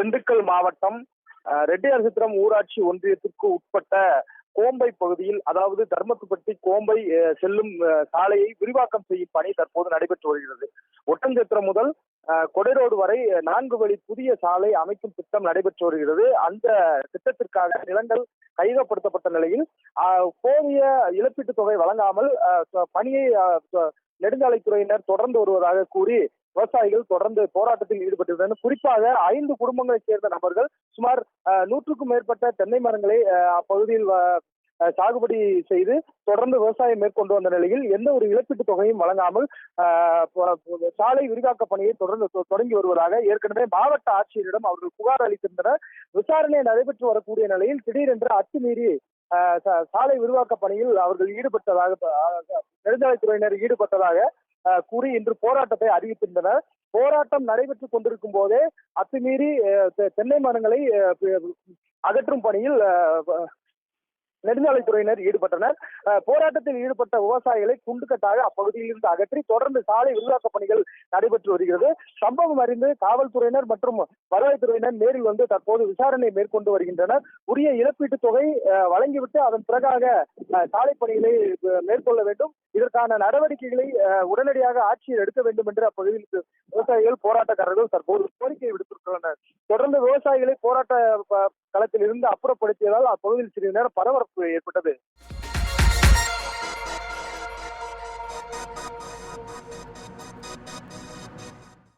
திண்டுக்கல் மாவட்டம் அஹ், ஊராட்சி ஒன்றியத்திற்கு உட்பட்ட கோம்பை பகுதியில் அதாவது தர்மத்துப்பட்டி கோம்பை செல்லும் சாலையை விரிவாக்கம் செய்யும் பணி தற்போது நடைபெற்று வருகிறது. ஒட்டஞ்சத்திரம் முதல் கொடைரோடு வரை நான்கு வழி புதிய சாலை அமைக்கும் திட்டம் நடைபெற்று வருகிறது. அந்த திட்டத்திற்காக நிலங்கள் கையகப்படுத்தப்பட்ட நிலையில் போதிய இழப்பீட்டுத் தொகை வழங்காமல் பணியை நெடுஞ்சாலைத்துறையினர் தொடர்ந்து வருவதாக கூறி விவசாயிகள் தொடர்ந்து போராட்டத்தில் ஈடுபட்டிருந்தனர். குறிப்பாக ஐந்து குடும்பங்களைச் சேர்ந்த நபர்கள் சுமார் அஹ், நூற்றுக்கும் மேற்பட்ட தென்னை மரங்களை அப்பகுதியில் சாகுபடி செய்து தொடர்ந்து விவசாயம் மேற்கொண்டு வந்த நிலையில் எந்த ஒரு இழப்பீட்டு தொகையும் வழங்காமல் சாலை விரிவாக்க பணியை தொடர்ந்து தொ- தொடங்கி வருவதாக ஏற்கனவே மாவட்ட ஆட்சியரிடம் அவர்கள் புகார் அளித்திருந்தனர். விசாரணை நடைபெற்று வரக்கூடிய நிலையில் திடீரென்று அத்துமீறி அஹ், சாலை விரிவாக்க பணியில் அவர்கள் ஈடுபட்டதாக நெடுஞ்சாலைத்துறையினர் ஈடுபட்டதாக கூறி இன்று போராட்டத்தை அறிவித்திருந்தனர். போராட்டம் நடைபெற்றுக் கொண்டிருக்கும் போதே அத்துமீறி தென்னை மரங்களை அகற்றும் பணியில் நெடுஞ்சாலைத்துறையினர் ஈடுபட்டனர். அஹ், போராட்டத்தில் ஈடுபட்ட விவசாயிகளை குண்டுக்கட்டாக அப்பகுதியில் இருந்து அகற்றி தொடர்ந்து சாலை விரிவாக்க பணிகள் நடைபெற்று வருகிறது. சம்பவம் அறிந்து காவல்துறையினர் மற்றும் வருவாய்த்துறையினர் நேரில் வந்து தற்போது விசாரணை மேற்கொண்டு வருகின்றனர். உரிய இழப்பீட்டுத் தொகை வழங்கிவிட்டு அதன் பிறகாக சாலை பணிகளை மேற்கொள்ள வேண்டும். இதற்கான நடவடிக்கைகளை உடனடியாக ஆட்சியர் எடுக்க வேண்டும் என்று அப்பகுதியில் விவசாயிகள் போராட்டக்காரர்கள் தற்போது கோரிக்கை விடுத்திருக்கின்றனர் தொடர்ந்து விவசாயிகளை போராட்ட களத்தில் இருந்து அப்புறப்படுத்தியதால் அப்பகுதியில் சிறிது நேரம் பரபரப்பு ஏற்பட்டது.